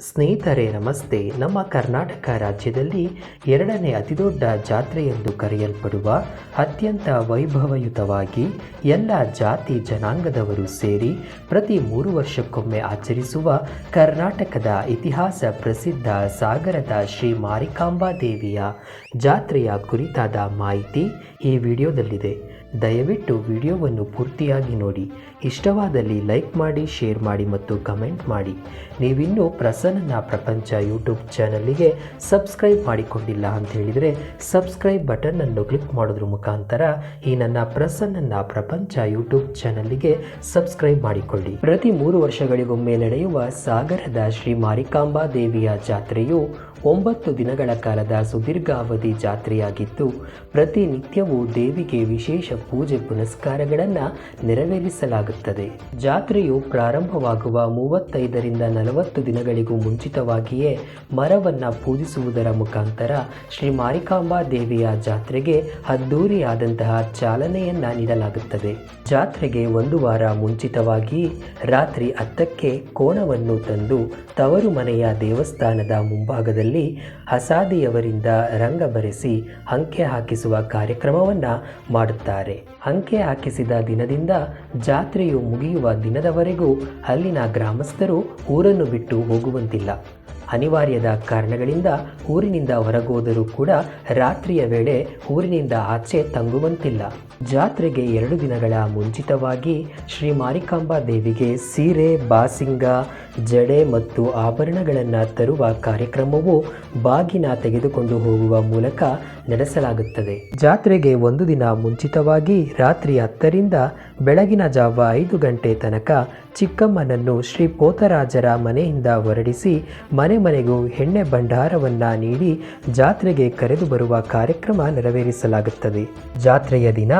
ಸ್ನೇಹಿತರೆ, ನಮಸ್ತೆ. ನಮ್ಮ ಕರ್ನಾಟಕ ರಾಜ್ಯದಲ್ಲಿ ಎರಡನೇ ಅತಿದೊಡ್ಡ ಜಾತ್ರೆ ಎಂದು ಕರೆಯಲ್ಪಡುವ ಅತ್ಯಂತ ವೈಭವಯುತವಾಗಿ ಎಲ್ಲ ಜಾತಿ ಜನಾಂಗದವರು ಸೇರಿ ಪ್ರತಿ ಮೂರು ವರ್ಷಕ್ಕೊಮ್ಮೆ ಆಚರಿಸುವ ಕರ್ನಾಟಕದ ಇತಿಹಾಸ ಪ್ರಸಿದ್ಧ ಸಾಗರದ ಶ್ರೀ ಮಾರಿಕಾಂಬಾ ದೇವಿಯ ಜಾತ್ರೆಯ ಕುರಿತಾದ ಮಾಹಿತಿ ಈ ವಿಡಿಯೋದಲ್ಲಿದೆ. ದಯವಿಟ್ಟು ವಿಡಿಯೋವನ್ನು ಪೂರ್ತಿಯಾಗಿ ನೋಡಿ. ಇಷ್ಟವಾದಲ್ಲಿ ಲೈಕ್ ಮಾಡಿ, ಶೇರ್ ಮಾಡಿ ಮತ್ತು ಕಮೆಂಟ್ ಮಾಡಿ. ನೀವಿನ್ನೂ ಪ್ರಸನ್ನ ಪ್ರಪಂಚ ಯೂಟ್ಯೂಬ್ ಚಾನಲ್ಲಿಗೆ ಸಬ್ಸ್ಕ್ರೈಬ್ ಮಾಡಿಕೊಂಡಿಲ್ಲ ಅಂತ ಹೇಳಿದರೆ ಸಬ್ಸ್ಕ್ರೈಬ್ ಬಟನನ್ನು ಕ್ಲಿಕ್ ಮಾಡೋದ್ರ ಮುಖಾಂತರ ಈ ನನ್ನ ಪ್ರಸನ್ನ ಪ್ರಪಂಚ ಯೂಟ್ಯೂಬ್ ಚಾನಲ್ಲಿಗೆ ಸಬ್ಸ್ಕ್ರೈಬ್ ಮಾಡಿಕೊಳ್ಳಿ. ಪ್ರತಿ ಮೂರು ವರ್ಷಗಳಿಗೊಮ್ಮೆ ನಡೆಯುವ ಸಾಗರದ ಶ್ರೀ ಮಾರಿಕಾಂಬಾ ದೇವಿಯ ಜಾತ್ರೆಯು ಒಂಬತ್ತು ದಿನಗಳ ಕಾಲದ ಸುದೀರ್ಘಾವಧಿ ಜಾತ್ರೆಯಾಗಿದ್ದು ಪ್ರತಿನಿತ್ಯವೂ ದೇವಿಗೆ ವಿಶೇಷ ಪೂಜೆ ಪುನಸ್ಕಾರಗಳನ್ನು ನೆರವೇರಿಸಲಾಗುತ್ತದೆ. ಜಾತ್ರೆಯು ಪ್ರಾರಂಭವಾಗುವ ಮೂವತ್ತೈದರಿಂದ ನಲವತ್ತು ದಿನಗಳಿಗೂ ಮುಂಚಿತವಾಗಿಯೇ ಮರವನ್ನು ಪೂಜಿಸುವುದರ ಮುಖಾಂತರ ಶ್ರೀ ಮಾರಿಕಾಂಬಾ ದೇವಿಯ ಜಾತ್ರೆಗೆ ಅದ್ದೂರಿಯಾದಂತಹ ಚಾಲನೆಯನ್ನ ನೀಡಲಾಗುತ್ತದೆ. ಜಾತ್ರೆಗೆ ಒಂದು ವಾರ ಮುಂಚಿತವಾಗಿ ರಾತ್ರಿ ಹತ್ತಕ್ಕೆ ಕೋಣವನ್ನು ತಂದು ತವರು ಮನೆಯ ದೇವಸ್ಥಾನದ ಮುಂಭಾಗದಲ್ಲಿ ಹಸಾದಿಯವರಿಂದ ರಂಗ ಬರೆಸಿ ಅಂಕೆ ಹಾಕಿಸುವ ಕಾರ್ಯಕ್ರಮವನ್ನು ಮಾಡುತ್ತಾರೆ. ಅಂಕೆ ಹಾಕಿಸಿದ ದಿನದಿಂದ ಜಾತ್ರೆಯು ಮುಗಿಯುವ ದಿನದವರೆಗೂ ಅಲ್ಲಿನ ಗ್ರಾಮಸ್ಥರು ಊರನ್ನು ಬಿಟ್ಟು ಹೋಗುವಂತಿಲ್ಲ. ಅನಿವಾರ್ಯದ ಕಾರಣಗಳಿಂದ ಊರಿನಿಂದ ಹೊರಗೋದರೂ ಕೂಡ ರಾತ್ರಿಯ ವೇಳೆ ಊರಿನಿಂದ ಆಚೆ ತಂಗುವಂತಿಲ್ಲ. ಜಾತ್ರೆಗೆ ಎರಡು ದಿನಗಳ ಮುಂಚಿತವಾಗಿ ಶ್ರೀ ಮಾರಿಕಾಂಬಾ ದೇವಿಗೆ ಸೀರೆ, ಬಾಸಿಂಗ, ಜಡೆ ಮತ್ತು ಆಭರಣಗಳನ್ನು ತರುವ ಕಾರ್ಯಕ್ರಮವು ಬಾಗಿನ ತೆಗೆದುಕೊಂಡು ಹೋಗುವ ಮೂಲಕ ನಡೆಸಲಾಗುತ್ತದೆ. ಜಾತ್ರೆಗೆ ಒಂದು ದಿನ ಮುಂಚಿತವಾಗಿ ರಾತ್ರಿ ಹತ್ತರಿಂದ ಬೆಳಗಿನ ಜಾವ ಐದು ಗಂಟೆ ತನಕ ಚಿಕ್ಕಮ್ಮನನ್ನು ಶ್ರೀ ಪೋತರಾಜರ ಮನೆಯಿಂದ ಹೊರಡಿಸಿ ಮನೆ ಮನೆಗೂ ಎಣ್ಣೆ ಭಂಡಾರವನ್ನು ನೀಡಿ ಜಾತ್ರೆಗೆ ಕರೆದು ಬರುವ ಕಾರ್ಯಕ್ರಮ ನೆರವೇರಿಸಲಾಗುತ್ತದೆ. ಜಾತ್ರೆಯ ದಿನ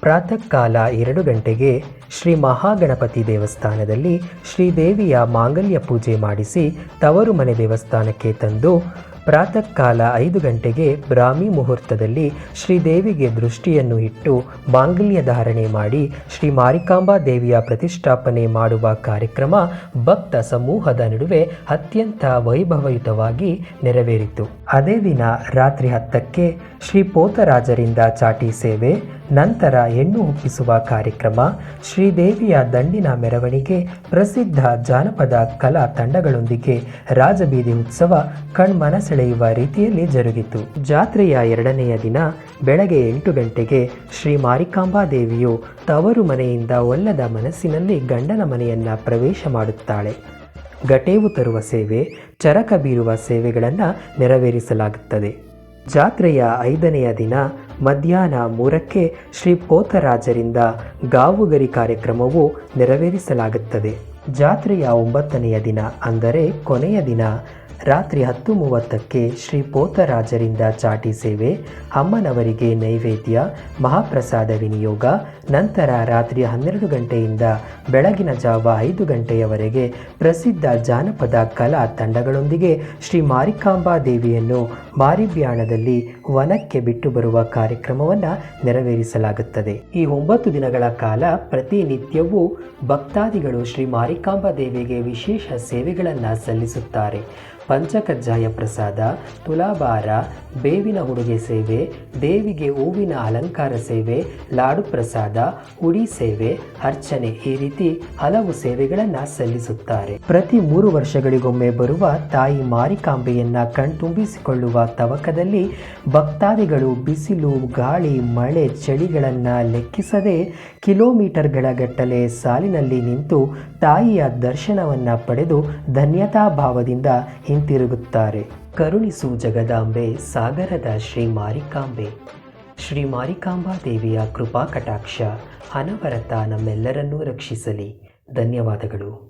ಪ್ರಾತಃ ಕಾಲ ಎರಡು ಗಂಟೆಗೆ ಶ್ರೀ ಮಹಾಗಣಪತಿ ದೇವಸ್ಥಾನದಲ್ಲಿ ಶ್ರೀದೇವಿಯ ಮಾಂಗಲ್ಯ ಪೂಜೆ ಮಾಡಿಸಿ ತವರು ಮನೆ ದೇವಸ್ಥಾನಕ್ಕೆ ತಂದು ಪ್ರಾತಃ ಕಾಲ ಐದು ಗಂಟೆಗೆ ಬ್ರಾಹ್ಮಿ ಮುಹೂರ್ತದಲ್ಲಿ ಶ್ರೀದೇವಿಗೆ ದೃಷ್ಟಿಯನ್ನು ಇಟ್ಟು ಮಾಂಗಲ್ಯ ಧಾರಣೆ ಮಾಡಿ ಶ್ರೀ ಮಾರಿಕಾಂಬಾ ದೇವಿಯ ಪ್ರತಿಷ್ಠಾಪನೆ ಮಾಡುವ ಕಾರ್ಯಕ್ರಮ ಭಕ್ತ ಸಮೂಹದ ನಡುವೆ ಅತ್ಯಂತ ವೈಭವಯುತವಾಗಿ ನೆರವೇರಿತು. ಅದೇ ದಿನ ರಾತ್ರಿ ಹತ್ತಕ್ಕೆ ಶ್ರೀ ಪೋತರಾಜರಿಂದ ಚಾಟಿ ಸೇವೆ, ನಂತರ ಹೆಣ್ಣು ಒಪ್ಪಿಸುವ ಕಾರ್ಯಕ್ರಮ, ಶ್ರೀದೇವಿಯ ದಂಡಿನ ಮೆರವಣಿಗೆ, ಪ್ರಸಿದ್ಧ ಜಾನಪದ ಕಲಾ ತಂಡಗಳೊಂದಿಗೆ ರಾಜಬೀದಿ ಉತ್ಸವ, ಕಣ್ಮನ ಸೆಳೆಯುವ ರೀತಿಯಲ್ಲಿ ಜರುಗಿತು. ಜಾತ್ರೆಯ ಎರಡನೆಯ ದಿನ ಬೆಳಗ್ಗೆ ಎಂಟು ಗಂಟೆಗೆ ಶ್ರೀ ಮಾರಿಕಾಂಬಾ ದೇವಿಯು ತವರು ಮನೆಯಿಂದ ಒಲ್ಲದ ಮನಸ್ಸಿನಲ್ಲಿ ಗಂಡನ ಮನೆಯನ್ನ ಪ್ರವೇಶ ಮಾಡುತ್ತಾಳೆ. ಗಟೇವು ತರುವ ಸೇವೆ, ಚರಕ ಬೀರುವ ಸೇವೆಗಳನ್ನು ನೆರವೇರಿಸಲಾಗುತ್ತದೆ. ಜಾತ್ರೆಯ ಐದನೆಯ ದಿನ ಮಧ್ಯಾಹ್ನ ಮೂರಕ್ಕೆ ಶ್ರೀ ಪೋತರಾಜರಿಂದ ಗಾವುಗರಿ ಕಾರ್ಯಕ್ರಮವು ನೆರವೇರಿಸಲಾಗುತ್ತದೆ. ಜಾತ್ರೆಯ ಒಂಬತ್ತನೆಯ ದಿನ ಅಂದರೆ ಕೊನೆಯ ದಿನ ರಾತ್ರಿ ಹತ್ತು ಮೂವತ್ತಕ್ಕೆ ಶ್ರೀ ಪೋತರಾಜರಿಂದ ಚಾಟಿ ಸೇವೆ, ಅಮ್ಮನವರಿಗೆ ನೈವೇದ್ಯ, ಮಹಾಪ್ರಸಾದ ವಿನಿಯೋಗ, ನಂತರ ರಾತ್ರಿ ಹನ್ನೆರಡು ಗಂಟೆಯಿಂದ ಬೆಳಗಿನ ಜಾವ ಐದು ಗಂಟೆಯವರೆಗೆ ಪ್ರಸಿದ್ಧ ಜಾನಪದ ಕಲಾ ತಂಡಗಳೊಂದಿಗೆ ಶ್ರೀ ಮಾರಿಕಾಂಬಾ ದೇವಿಯನ್ನು ಮಾರಿಬ್ಯಾಣದಲ್ಲಿ ವನಕ್ಕೆ ಬಿಟ್ಟು ಬರುವ ಕಾರ್ಯಕ್ರಮವನ್ನು ನೆರವೇರಿಸಲಾಗುತ್ತದೆ. ಈ ಒಂಬತ್ತು ದಿನಗಳ ಕಾಲ ಪ್ರತಿನಿತ್ಯವೂ ಭಕ್ತಾದಿಗಳು ಶ್ರೀ ಮಾರಿಕಾಂಬಾ ದೇವಿಗೆ ವಿಶೇಷ ಸೇವೆಗಳನ್ನು ಸಲ್ಲಿಸುತ್ತಾರೆ. ಪಂಚಕಜ್ಜಾಯ ಪ್ರಸಾದ, ತುಲಾಭಾರ, ಬೇವಿನ ಹುಡುಗೆ ಸೇವೆ, ದೇವಿಗೆ ಹೂವಿನ ಅಲಂಕಾರ ಸೇವೆ, ಲಾಡು ಪ್ರಸಾದ ಉಡಿ ಸೇವೆ, ಅರ್ಚನೆ ಈ ರೀತಿ ಹಲವು ಸೇವೆಗಳನ್ನು ಸಲ್ಲಿಸುತ್ತಾರೆ. ಪ್ರತಿ ಮೂರು ವರ್ಷಗಳಿಗೊಮ್ಮೆ ಬರುವ ತಾಯಿ ಮಾರಿಕಾಂಬೆಯನ್ನ ಕಣ್ತುಂಬಿಸಿಕೊಳ್ಳುವ ತವಕದಲ್ಲಿ ಭಕ್ತಾದಿಗಳು ಬಿಸಿಲು, ಗಾಳಿ, ಮಳೆ ಚಳಿಗಳನ್ನು ಲೆಕ್ಕಿಸದೆ ಕಿಲೋಮೀಟರ್ಗಳ ಗಟ್ಟಲೆ ಸಾಲಿನಲ್ಲಿ ನಿಂತು ತಾಯಿಯ ದರ್ಶನವನ್ನು ಪಡೆದು ಧನ್ಯತಾ ಭಾವದಿಂದ ಹಿಂತಿರುಗುತ್ತಾರೆ ಕರುಣಿಸು ಜಗದಾಂಬೆ, ಸಾಗರದ ಶ್ರೀ ಮಾರಿಕಾಂಬೆ. ಶ್ರೀ ಮಾರಿಕಾಂಬಾ ದೇವಿಯ ಕೃಪಾ ಕಟಾಕ್ಷ, ಅನವರತ ನಮ್ಮೆಲ್ಲರನ್ನೂ ರಕ್ಷಿಸಲಿ. ಧನ್ಯವಾದಗಳು.